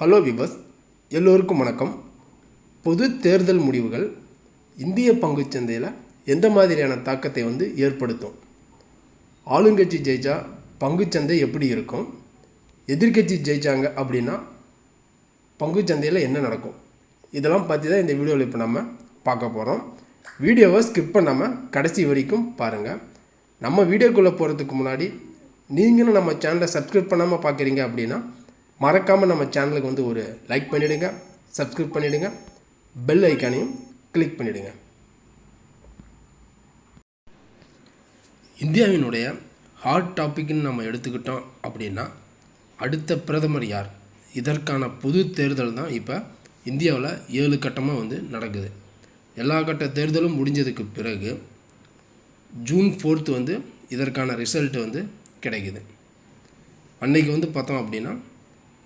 Hello விவஸ் எல்லோருக்கும் வணக்கம். பொது தேர்தல் முடிவுகள் இந்திய பங்குச் சந்தையில் எந்த மாதிரியான தாக்கத்தை வந்து ஏற்படுத்தும்? ஆளுங்கட்சி ஜெயிச்சா பங்குச்சந்தை எப்படி இருக்கும்? எதிர்க்கட்சி ஜெயிச்சாங்க அப்படின்னா பங்குச்சந்தையில் என்ன நடக்கும்? இதெல்லாம் பற்றி தான் இந்த வீடியோவில் இப்போ நம்ம பார்க்க போகிறோம் வீடியோவை ஸ்கிப் பண்ணாமல் கடைசி வரைக்கும் பாருங்கள் நம்ம வீடியோக்குள்ளே போகிறதுக்கு முன்னாடி நீங்களும் நம்ம சேனலை சப்ஸ்கிரைப் பண்ணாமல் பார்க்குறீங்க அப்படின்னா மறக்காமல் நம்ம சேனலுக்கு வந்து ஒரு லைக் பண்ணிவிடுங்க சப்ஸ்கிரைப் பண்ணிவிடுங்க பெல் ஐக்கானையும் கிளிக் பண்ணிவிடுங்க இந்தியாவினுடைய ஹாட் டாபிக்னு நம்ம எடுத்துக்கிட்டோம் அப்படின்னா அடுத்த பிரதமர் யார்? இதற்கான பொது தேர்தல் தான் இப்போ இந்தியாவில் ஏழு கட்டமாக வந்து நடக்குது. எல்லா கட்ட தேர்தலும் முடிஞ்சதுக்கு பிறகு ஜூன் ஃபோர்த்து வந்து இதற்கான ரிசல்ட் வந்து கிடைக்குது. அன்னைக்கு வந்து பார்த்தோம் அப்படின்னா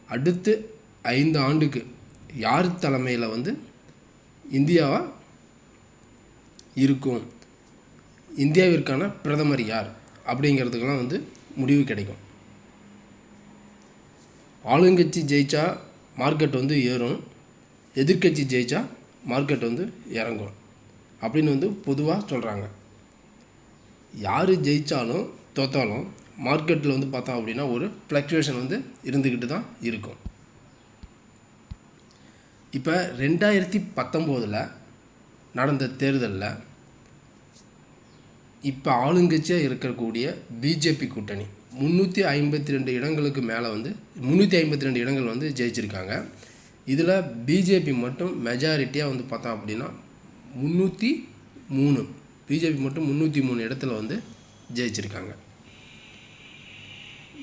அடுத்து ஐந்து ஆண்டுக்கு யார் தலைமையில் வந்து இந்தியாவாக இருக்கும்? இந்தியாவிற்கான பிரதமர் யார்? அப்படிங்கிறதுக்கெல்லாம் வந்து முடிவு கிடைக்கும். ஆளுங்கட்சி ஜெயிச்சா மார்க்கெட் வந்து ஏறும். எதிர்க்கட்சி ஜெயிச்சா மார்க்கெட் வந்து இறங்கும். அப்படின்னு வந்து பொதுவாக சொல்கிறாங்க யார் ஜெயித்தாலும் தோத்தாலும் மார்க்கெட்டில் வந்து பார்த்தோம் அப்படின்னா ஒரு ஃப்ளக்சுவேஷன் வந்து இருந்துக்கிட்டு தான் இருக்கும். இப்போ ரெண்டாயிரத்தி பத்தொம்போதில் நடந்த தேர்தலில் இப்போ ஆளுங்கட்சியாக இருக்கக்கூடிய பிஜேபி கூட்டணி முந்நூற்றி ஐம்பத்தி ரெண்டு இடங்களுக்கு மேலே வந்து முந்நூற்றி ஐம்பத்தி ரெண்டு இடங்கள் வந்து ஜெயிச்சிருக்காங்க. இதில் பிஜேபி மட்டும் மெஜாரிட்டியாக வந்து பார்த்தோம் அப்படின்னா முந்நூற்றி மூணு. பிஜேபி மட்டும் முந்நூற்றி மூணு இடத்துல வந்து ஜெயிச்சிருக்காங்க.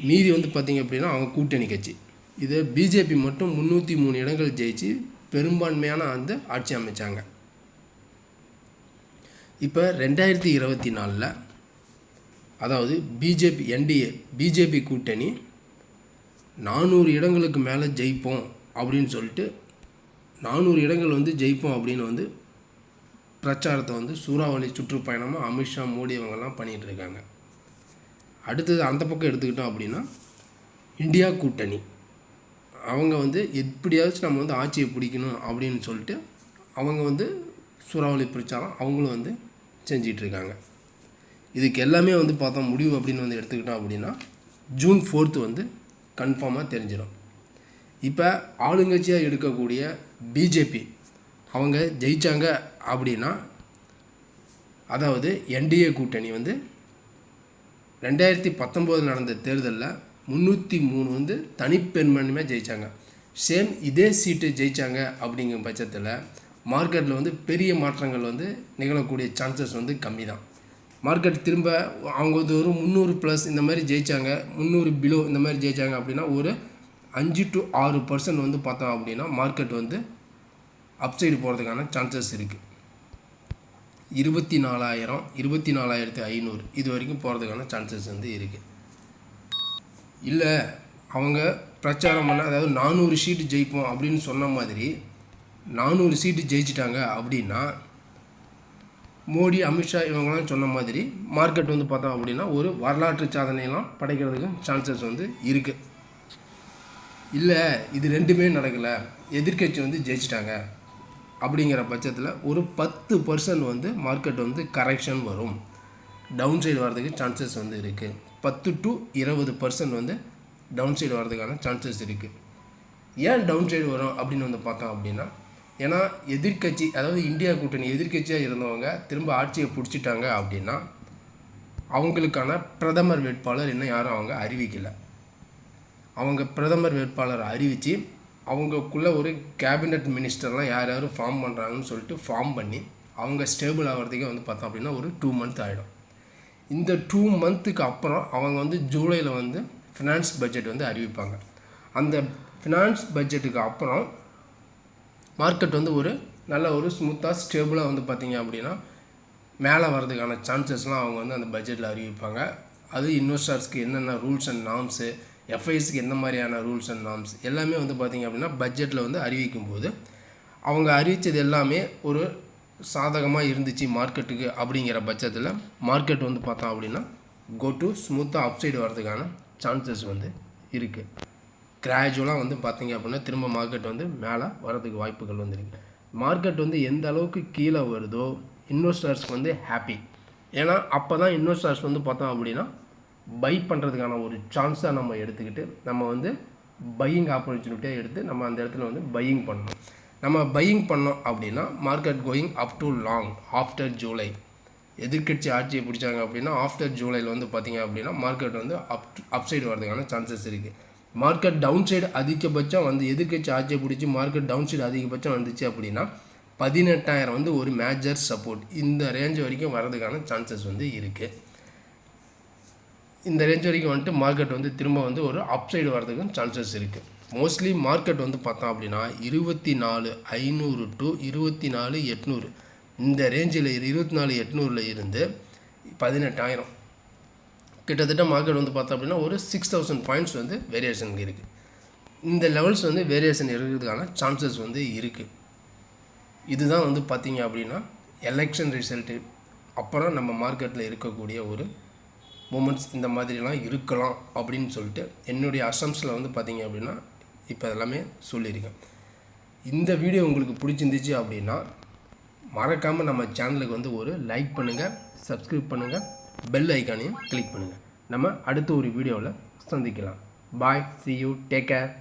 மீதி வந்து பார்த்திங்க அப்படின்னா அவங்க கூட்டணி கட்சி. இதை பிஜேபி மட்டும் முந்நூற்றி மூணு இடங்கள் ஜெயிச்சு பெரும்பான்மையான அந்த ஆட்சி அமைச்சாங்க. இப்போ ரெண்டாயிரத்தி இருபத்தி நாலில் அதாவது பிஜேபி என்டிஏ பிஜேபி கூட்டணி நானூறு இடங்களுக்கு மேலே ஜெயிப்போம் அப்படின்னு சொல்லிட்டு நானூறு இடங்கள் வந்து ஜெயிப்போம் அப்படின்னு வந்து பிரச்சாரத்தை வந்து சூறாவளி சுற்றுப்பயணமாக அமித்ஷா மோடி இவங்கெல்லாம் பண்ணிகிட்டு இருக்காங்க. அடுத்தது அந்த பக்கம் எடுத்துக்கிட்டோம் அப்படின்னா இந்தியா கூட்டணி. அவங்க வந்து எப்படியாச்சும் நம்ம வந்து ஆட்சியை பிடிக்கணும் அப்படின்னு சொல்லிட்டு அவங்க வந்து சூறாவளி பிரச்சாரம் அவங்களும் வந்து செஞ்சிகிட்ருக்காங்க இதுக்கு எல்லாமே வந்து பார்த்தா முடிவு அப்படின்னு வந்து எடுத்துக்கிட்டோம் அப்படின்னா ஜூன் ஃபோர்த்து வந்து கன்ஃபார்மாக தெரிஞ்சிடும். இப்போ ஆளுங்கட்சியாக எடுக்கக்கூடிய பிஜேபி அவங்க ஜெயித்தாங்க அப்படின்னா அதாவது என்டிஏ கூட்டணி வந்து ரெண்டாயிரத்தி பத்தொம்போதில் நடந்த தேர்தலில் முந்நூற்றி மூணு வந்து தனிப்பெரும்பான்மையாக ஜெயித்தாங்க சேம் இதே சீட்டு ஜெயித்தாங்க அப்படிங்கிற பட்சத்தில் மார்க்கெட்டில் வந்து பெரிய மாற்றங்கள் வந்து நிகழக்கூடிய சான்சஸ் வந்து கம்மி தான் மார்க்கெட் திரும்ப அவங்க வந்து ஒரு முந்நூறு ப்ளஸ் இந்த மாதிரி ஜெயித்தாங்க முந்நூறு பிலோ இந்த மாதிரி ஜெயித்தாங்க அப்படின்னா ஒரு அஞ்சு டு ஆறு பர்சன்ட் வந்து பார்த்தோம் அப்படின்னா மார்க்கெட் வந்து அப்சைடு போகிறதுக்கான சான்சஸ் இருக்குது இருபத்தி நாலாயிரம் இருபத்தி நாலாயிரத்து ஐநூறு. இது வரைக்கும் போகிறதுக்கான சான்சஸ் வந்து இருக்குது இல்லை அவங்க பிரச்சாரம் பண்ண அதாவது நானூறு சீட்டு ஜெயிப்போம் அப்படின்னு சொன்ன மாதிரி நானூறு சீட்டு ஜெயிச்சிட்டாங்க அப்படின்னா மோடி அமித்ஷா இவங்கெல்லாம் சொன்ன மாதிரி மார்க்கெட் வந்து பார்த்தோம் அப்படின்னா ஒரு வரலாற்று சாதனையெல்லாம் படைக்கிறதுக்கு சான்சஸ் வந்து இருக்குது இல்லை இது ரெண்டுமே நடக்கலை. எதிர்க்கட்சி வந்து ஜெயிச்சிட்டாங்க. அப்படிங்கிற பட்சத்தில் ஒரு பத்து பர்சன்ட் வந்து மார்க்கெட் வந்து கரெக்ஷன் வரும். டவுன் சைடு வர்றதுக்கு சான்சஸ் வந்து இருக்குது பத்து டு இருபது பர்சன்ட் வந்து டவுன் சைடு வர்றதுக்கான சான்சஸ் இருக்குது ஏன் டவுன் சைடு வரும் அப்படின்னு வந்து பார்த்தோம் அப்படின்னா ஏன்னா எதிர்க்கட்சி அதாவது இந்தியா கூட்டணி எதிர்க்கட்சியாக இருந்தவங்க திரும்ப ஆட்சியை பிடிச்சிட்டாங்க அப்படின்னா அவங்களுக்கான பிரதமர் வேட்பாளர் இன்னும் யாரும் அவங்க அறிவிக்கலை. அவங்க பிரதமர் வேட்பாளரை அறிவித்து அவங்களுக்குள்ளே ஒரு கேபினட் மினிஸ்டர்லாம் யார் யார் ஃபார்ம் பண்ணுறாங்கன்னு சொல்லிட்டு ஃபார்ம் பண்ணி அவங்க ஸ்டேபிள் ஆகிறதுக்கே வந்து பார்த்தோம் அப்படின்னா ஒரு டூ மந்த் ஆகிடும் இந்த டூ மந்த்துக்கு அப்புறம் அவங்க வந்து ஜூலையில் வந்து ஃபினான்ஸ் பட்ஜெட் வந்து அறிவிப்பாங்க. அந்த ஃபினான்ஸ் பட்ஜெட்டுக்கு அப்புறம் மார்க்கெட் வந்து ஒரு நல்ல ஒரு ஸ்மூத்தாக ஸ்டேபிளாக வந்து பார்த்திங்க அப்படின்னா மேலே வர்றதுக்கான சான்சஸ்லாம் அவங்க வந்து அந்த பட்ஜெட்டில் அறிவிப்பாங்க. அது இன்வெஸ்டர்ஸ்க்கு என்னென்ன ரூல்ஸ் அண்ட் நார்ம்ஸு எஃப்ஐஎஸ்க்கு எந்த மாதிரியான ரூல்ஸ் அண்ட் நார்ம்ஸ் எல்லாமே வந்து பார்த்திங்க அப்படின்னா பட்ஜெட்டில் வந்து அறிவிக்கும் போது அவங்க அறிவித்தது எல்லாமே ஒரு சாதகமாக இருந்துச்சு மார்க்கெட்டுக்கு அப்படிங்கிற பட்சத்தில் மார்க்கெட் வந்து பார்த்தோம் அப்படின்னா கோ டு ஸ்மூத்தாக அப்சைடு வர்றதுக்கான சான்சஸ் வந்து இருக்குது கிராஜுவலாக வந்து பார்த்திங்க அப்படின்னா திரும்ப மார்க்கெட் வந்து மேலே வரதுக்கு வாய்ப்புகள் வந்துருக்கு மார்க்கெட் வந்து எந்த அளவுக்கு கீழே வருதோ இன்வெஸ்டர்ஸ்க்கு வந்து ஹாப்பி ஏன்னா அப்போ தான் இன்வெஸ்டர்ஸ் வந்து பார்த்தோம் அப்படின்னா பை பண்ணுறதுக்கான ஒரு சான்ஸாக நம்ம எடுத்துக்கிட்டு நம்ம வந்து பையிங் ஆப்பர்ச்சுனிட்டியாக எடுத்து நம்ம அந்த இடத்துல வந்து பையிங் பண்ணணும். நம்ம பையிங் பண்ணோம் அப்படின்னா market going up to long after July எதிர்கட்சி ஆட்சியை பிடிச்சாங்க அப்படின்னா ஆஃப்டர் ஜூலையில் வந்து பார்த்தீங்க அப்படின்னா மார்க்கெட் வந்து அப் அப் சைடு வரதுக்கான சான்சஸ் இருக்குது மார்க்கெட் டவுன் சைடு அதிகபட்சம் வந்து எதிர்கட்சி ஆட்சியை பிடிச்சி மார்க்கெட் டவுன் சைடு அதிகபட்சம் வந்துச்சு அப்படின்னா பதினெட்டாயிரம் வந்து ஒரு மேஜர் சப்போர்ட் இந்த ரேஞ்ச் வரைக்கும் வரதுக்கான சான்சஸ் வந்து இருக்குது இந்த ரேஞ்ச் வரைக்கும் வந்துட்டு மார்க்கெட் வந்து திரும்ப வந்து ஒரு அப் சைடு வரதுக்கும் சான்சஸ் இருக்குது மோஸ்ட்லி மார்க்கெட் வந்து பார்த்தோம் அப்படின்னா இருபத்தி நாலு ஐநூறு டு இருபத்தி நாலு எட்நூறு. இந்த ரேஞ்சில் இருபத்தி நாலு எட்நூறில் இருந்து பதினெட்டாயிரம். கிட்டத்தட்ட மார்க்கெட் வந்து பார்த்தோம் அப்படின்னா ஒரு சிக்ஸ் தௌசண்ட் பாயிண்ட்ஸ் வந்து வேரியேஷன் இருக்குது இந்த லெவல்ஸ் வந்து வேரியேஷன் இருக்கிறதுக்கான சான்சஸ் வந்து இருக்குது இதுதான் வந்து பார்த்திங்க அப்படின்னா எலெக்ஷன் ரிசல்ட்டு அப்புறம் நம்ம மார்க்கெட்டில் இருக்கக்கூடிய ஒரு மூமெண்ட்ஸ் இந்த மாதிரிலாம் இருக்கலாம் அப்படின்னு சொல்லிட்டு என்னுடைய அசம்ஸில் வந்து பார்த்திங்க அப்படின்னா இப்போ எல்லாமே சொல்லியிருக்கேன். இந்த வீடியோ உங்களுக்கு பிடிச்சிருந்துச்சு அப்படின்னா மறக்காமல் நம்ம சேனலுக்கு வந்து ஒரு லைக் பண்ணுங்கள் சப்ஸ்கிரைப் பண்ணுங்கள் பெல் ஐக்கானையும் கிளிக் பண்ணுங்கள் நம்ம அடுத்த ஒரு வீடியோவில் சந்திக்கலாம். Bye see you take care